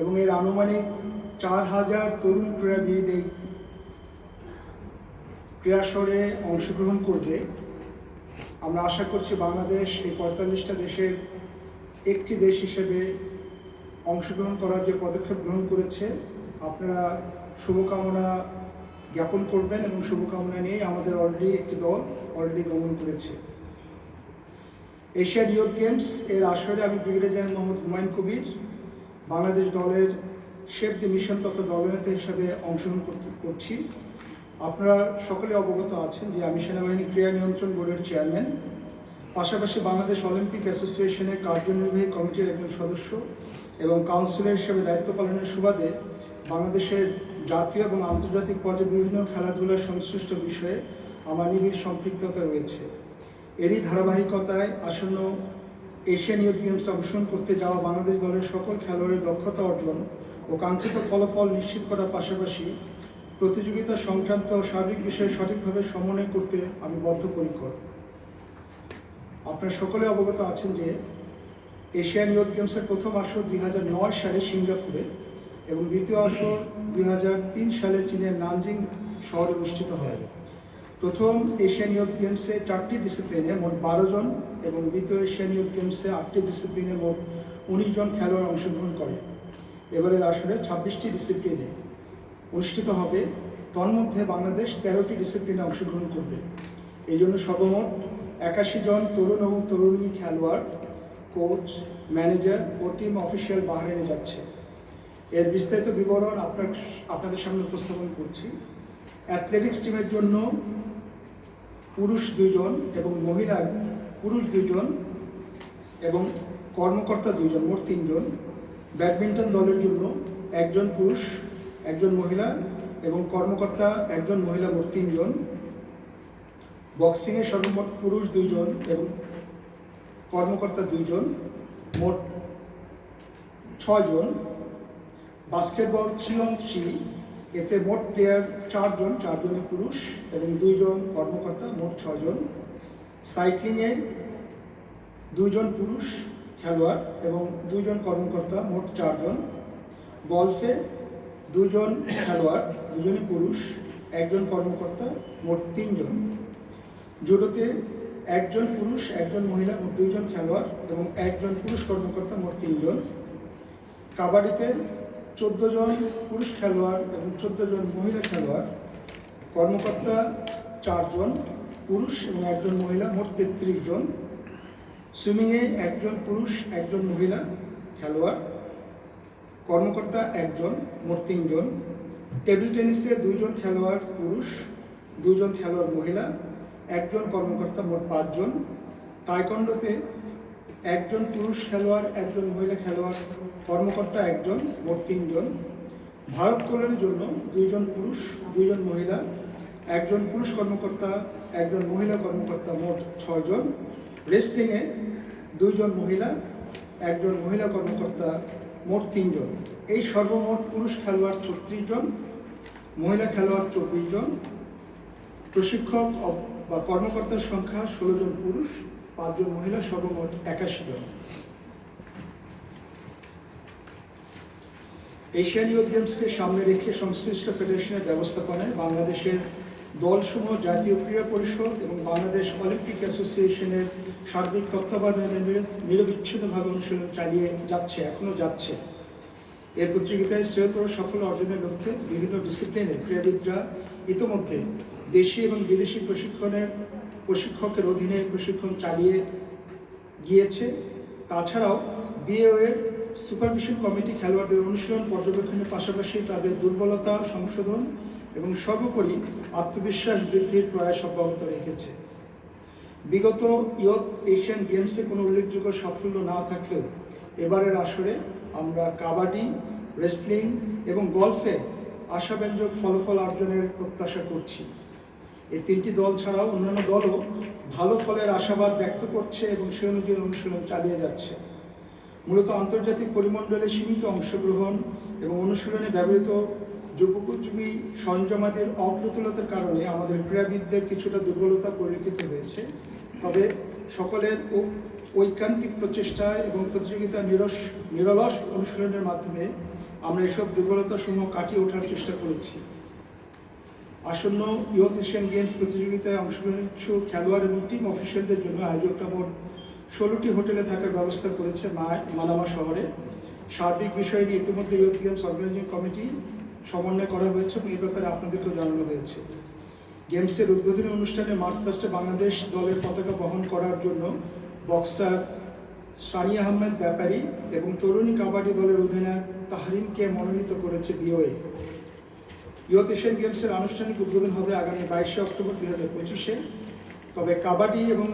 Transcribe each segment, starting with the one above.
এবং এর আনুমানিক চার হাজার তরুণ ক্রীড়াবিদ এই ক্রীড়াসরে অংশগ্রহণ করবে। আমরা আশা করছি বাংলাদেশ এই পঁয়তাল্লিশটা দেশের একটি দেশ হিসেবে অংশগ্রহণ করার যে পদক্ষেপ গ্রহণ করেছে, আপনারা শুভকামনা জ্ঞাপন করবেন এবং শুভকামনা নিয়ে আমাদের অলরেডি একটি দল অলরেডি গমন করেছে। এশিয়ান ইউথ গেমস এর আসরে আমি ব্রিগেডিয়ার মোহাম্মদ হুমায়ুন কবির বাংলাদেশ দলের শেফ দি মিশন তথা দলনেতা হিসাবে অংশগ্রহণ করতে করছি। আপনারা সকলে অবগত আছেন যে আমি সেনাবাহিনী ক্রীড়া নিয়ন্ত্রণ বোর্ডের চেয়ারম্যান। পাশাপাশি বাংলাদেশ অলিম্পিক অ্যাসোসিয়েশনের কার্যনির্বাহী কমিটির একজন সদস্য এবং কাউন্সিলর হিসেবে দায়িত্ব পালনের সুবাদে বাংলাদেশের জাতীয় এবং আন্তর্জাতিক পর্যায়ে বিভিন্ন খেলাধুলার সংশ্লিষ্ট বিষয়ে আমার নিবিড় সম্পৃক্ততা রয়েছে। এরই ধারাবাহিকতায় আসন্ন এশিয়ান ইউথ গেমসে অংশগ্রহণ করতে যাওয়া বাংলাদেশ দলের সকল খেলোয়াড়ের দক্ষতা অর্জন ও কাঙ্ক্ষিত ফলাফল নিশ্চিত করার পাশাপাশি প্রতিযোগিতা সংক্রান্ত সার্বিক বিষয়ে সঠিকভাবে সমন্বয় করতে আমি বদ্ধপরিকর। আপনারা সকলে অবগত আছেন যে এশিয়ান ইউথ গেমসের প্রথম আসর দুই হাজার নয় সালে সিঙ্গাপুরে এবং দ্বিতীয় আসর দুই হাজার তিন সালে চীনের নানজিং শহরে অনুষ্ঠিত হয়। প্রথম এশিয়ান ইউথ গেমসে চারটি ডিসিপ্লিনে মোট বারো জন এবং দ্বিতীয় এশিয়ান ইউথ গেমসে আটটি ডিসিপ্লিনে মোট উনিশ জন খেলোয়াড় অংশগ্রহণ করে। এবারের আসরে ছাব্বিশটি ডিসিপ্লিনে অনুষ্ঠিত হবে। তন্মধ্যে বাংলাদেশ তেরোটি ডিসিপ্লিনে অংশগ্রহণ করবে। এই জন্য সর্বমোট একাশি জন তরুণ এবং তরুণী খেলোয়াড়, কোচ, ম্যানেজার ও টিম অফিসিয়াল বাহারেনে যাচ্ছে। এর বিস্তারিত বিবরণ আপনার, আপনাদের সামনে উপস্থাপন করছি। অ্যাথলেটিক্স টিমের জন্য পুরুষ দুজন এবং মহিলা পুরুষ দুজন এবং কর্মকর্তা দুজন মোট তিনজন। ব্যাডমিন্টন দলের জন্য একজন পুরুষ, একজন মহিলা এবং কর্মকর্তা একজন মহিলা, মোট তিনজন। বক্সিংয়ে সর্বমোট পুরুষ দুজন এবং কর্মকর্তা দুজন মোট ছয়জন। বাস্কেটবল থ্রি অন থ্রি এতে মোট প্লেয়ার চারজন, চারজনই পুরুষ এবং দুইজন কর্মকর্তা, মোট ছয়জন সাইক্লিংয়ে দুইজন পুরুষ খেলোয়াড় এবং দুইজন কর্মকর্তা, মোট চারজন। গলফে দুজন খেলোয়াড়, দুজনই পুরুষ, একজন কর্মকর্তা, মোট তিনজন। জুডোতে একজন পুরুষ, একজন মহিলা, মোট দুইজন খেলোয়াড় এবং একজন পুরুষ কর্মকর্তা, মোট তিনজন। কাবাডিতে চোদ্দ জন পুরুষ খেলোয়াড় এবং চোদ্দ জন মহিলা খেলোয়াড়। কর্মকর্তা চারজন পুরুষ এবং একজন মহিলা, মোট তেত্রিশ জন। সুইমিংয়ে একজন পুরুষ, একজন মহিলা খেলোয়াড়। কর্মকর্তা একজন, মোট তিনজন টেবিল টেনিসে দুইজন খেলোয়াড় পুরুষ দুজন খেলোয়াড় মহিলা, একজন কর্মকর্তা, মোট পাঁচজন তাইকন্ডোতে একজন পুরুষ খেলোয়াড়, একজন মহিলা খেলোয়াড়, কর্মকর্তা একজন মোট তিনজন। ভারোত্তোলনের জন্য দুইজন পুরুষ, দুইজন মহিলা, একজন পুরুষ কর্মকর্তা, একজন মহিলা কর্মকর্তা মোট ছয়জন। রেসলিংয়ে দুইজন মহিলা, একজন মহিলা কর্মকর্তা মোট তিনজন। এই সর্বমোট পুরুষ খেলোয়াড় ছত্রিশ জন মহিলা খেলোয়াড় চব্বিশ জন প্রশিক্ষক বা কর্মকর্তার সংখ্যা ষোলো জন পুরুষ। পাঁচজন মহিলা সর্বমোট একাশি জন। এশিয়ান ইউথ গেমসকে সামনে রেখে সংশ্লিষ্ট ফেডারেশনের ব্যবস্থাপনায় বাংলাদেশের দলসমূহ জাতীয় ক্রীড়া পরিষদ এবং বাংলাদেশ অলিম্পিক অ্যাসোসিয়েশনের সার্বিক তত্ত্বাবধানে নিরবিচ্ছিন্নভাবে অনুশীলন চালিয়ে যাচ্ছে, এখনও যাচ্ছে। এর প্রতিযোগিতায় শ্রেয়তর সাফল্য অর্জনের লক্ষ্যে বিভিন্ন ডিসিপ্লিনে ক্রীড়াবিদরা ইতোমধ্যে দেশি এবং বিদেশি প্রশিক্ষণের প্রশিক্ষকের অধীনে প্রশিক্ষণ চালিয়ে গিয়েছে। তাছাড়াও বিএও এর সুপারভিশন কমিটি খেলোয়াড়দের অনুশীলন পর্যবেক্ষণের পাশাপাশি তাদের দুর্বলতা সংশোধন এবং সর্বোপরি আত্মবিশ্বাস বৃদ্ধির প্রয়াস অব্যাহত রেখেছে। বিগত ইয়ত এশিয়ান গেমসে কোনো উল্লেখযোগ্য সাফল্য না থাকলেও এবারের আসরে আমরা কাবাডি, রেসলিং এবং গলফে আশাব্যঞ্জক ফলাফল অর্জনের প্রত্যাশা করছি। এই তিনটি দল ছাড়াও অন্যান্য দলও ভালো ফলের আশাবাদ ব্যক্ত করছে এবং সে অনুযায়ী অনুশীলন চালিয়ে যাচ্ছে। মূলত আন্তর্জাতিক পরিমণ্ডলে সীমিত অংশগ্রহণ এবং অনুশীলনে ব্যবহৃত যুগোপযোগী সরঞ্জামাদের অপ্রতুলতার কারণে আমাদের ক্রীড়াবিদদের কিছুটা দুর্বলতা পরিলক্ষিত হয়েছে। তবে সকলের ঐকান্তিক প্রচেষ্টা এবং প্রতিযোগিতা নিরস, নিরলস অনুশীলনের মাধ্যমে আমরা এসব দুর্বলতা সমূহ কাটিয়ে ওঠার চেষ্টা করেছি। আসন্ন ইয়ুথ এশিয়ান গেমস প্রতিযোগিতায় অংশগ্রহণ ইচ্ছুক খেলোয়াড় এবং টিম অফিসিয়ালদের জন্য আয়োজকরা মোট ষোলোটি হোটেলে থাকার ব্যবস্থা করেছে মালামা শহরে। সার্বিক বিষয় নিয়ে ইতিমধ্যে ইয়ুথ গেমস অর্গানাইজিং কমিটি সমন্বয় করা হয়েছে এবং এই ব্যাপারে আপনাদেরকেও জানানো হয়েছে। গেমসের উদ্বোধনী অনুষ্ঠানে মার্চ পাস্টে বাংলাদেশ দলের পতাকা বহন করার জন্য বক্সার সানি আহমেদ ব্যাপারী এবং তরুণী কাবাডি দলের অধিনায়ক তাহরিমকে মনোনীত করেছে বিওএ। ইয়ুথ এশিয়ান গেমসের আনুষ্ঠানিক উদ্বোধন হবে আগামী বাইশে অক্টোবর দুই হাজার পঁচিশে। তবে কাবাডি এবং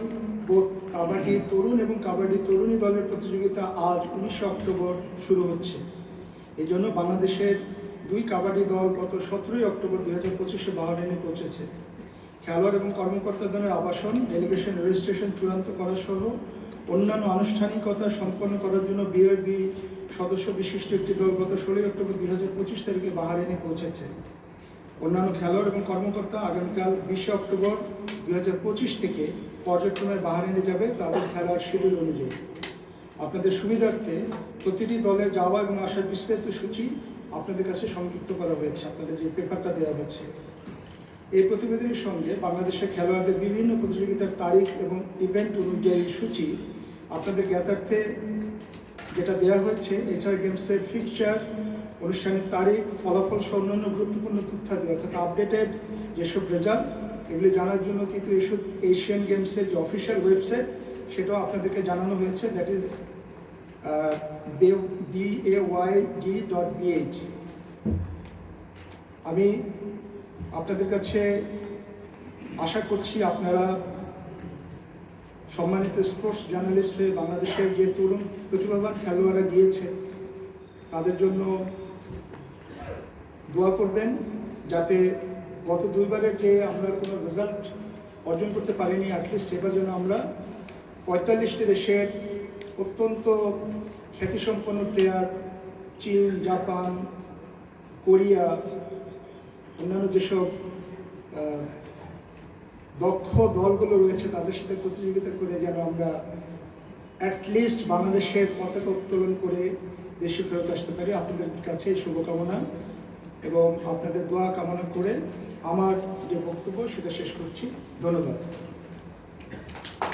কাবাডি তরুণ এবং কাবাডি তরুণী দলের প্রতিযোগিতা আজ উনিশে অক্টোবর শুরু হচ্ছে। এই জন্য বাংলাদেশের দুই কাবাডি দল গত সতেরোই অক্টোবর দুই হাজার পঁচিশে বাহরাইনে পৌঁছেছে। খেলোয়াড় এবং কর্মকর্তাদের আবাসন ডেলিগেশন রেজিস্ট্রেশন চূড়ান্ত করা সহ অন্যান্য আনুষ্ঠানিকতা সম্পন্ন করার জন্য বিয়ের দুই সদস্য বিশিষ্ট একটি দল গত ষোলোই অক্টোবর দুই হাজার পঁচিশ তারিখে বাহারাইনে পৌঁছেছে। অন্যান্য খেলোয়াড় এবং কর্মকর্তা আগামীকাল বিশে অক্টোবর দুই হাজার পঁচিশ থেকে পর্যটনের বাহারাইনে যাবে তাদের খেলার শিডিউল অনুযায়ী। আপনাদের সুবিধার্থে প্রতিটি দলের যাওয়া এবং আসার বিস্তারিত সূচি আপনাদের কাছে সংযুক্ত করা হয়েছে। আপনাদের যে পেপারটা দেওয়া হয়েছে। এই প্রতিবেদনের সঙ্গে বাংলাদেশের খেলোয়াড়দের বিভিন্ন প্রতিযোগিতার তারিখ এবং ইভেন্ট অনুযায়ী সূচি আপনাদের জ্ঞাতার্থে যেটা দেওয়া হয়েছে, এছাড়া গেমসের ফিকচার অনুষ্ঠানের তারিখ, ফলাফল সহ অন্যান্য গুরুত্বপূর্ণ তথ্যাদি অর্থাৎ আপডেটেড যেসব রেজাল্ট এগুলি জানার জন্য কিন্তু এসব এশিয়ান গেমসের যে অফিসিয়াল ওয়েবসাইট সেটাও আপনাদেরকে জানানো হয়েছে। That is B A Y D dot B H আমি আপনাদের কাছে আশা করছি আপনারা সম্মানিত স্পোর্টস জার্নালিস্ট হয়ে বাংলাদেশের যে তরুণ প্রতিভাবান খেলোয়াড়রা গিয়েছে, তাদের জন্য দোয়া করবেন যাতে গত দুইবারের যে আমরা কোনো রেজাল্ট অর্জন করতে পারিনি অ্যাটলিস্ট এবার যেন আমরা পঁয়তাল্লিশটি দেশের অত্যন্ত খ্যাতিসম্পন্ন প্লেয়ার চীন, জাপান, কোরিয়া, অন্যান্য যেসব দক্ষ দলগুলো রয়েছে, তাদের সাথে প্রতিযোগিতা করে যেন আমরা অ্যাটলিস্ট বাংলাদেশের পতাকা উত্তোলন করে দেশে ফেরত আসতে পারি। আপনাদের কাছে শুভকামনা। এবং আপনাদের দোয়া কামনা করে আমার যে বক্তব্য সেটা শেষ করছি। ধন্যবাদ।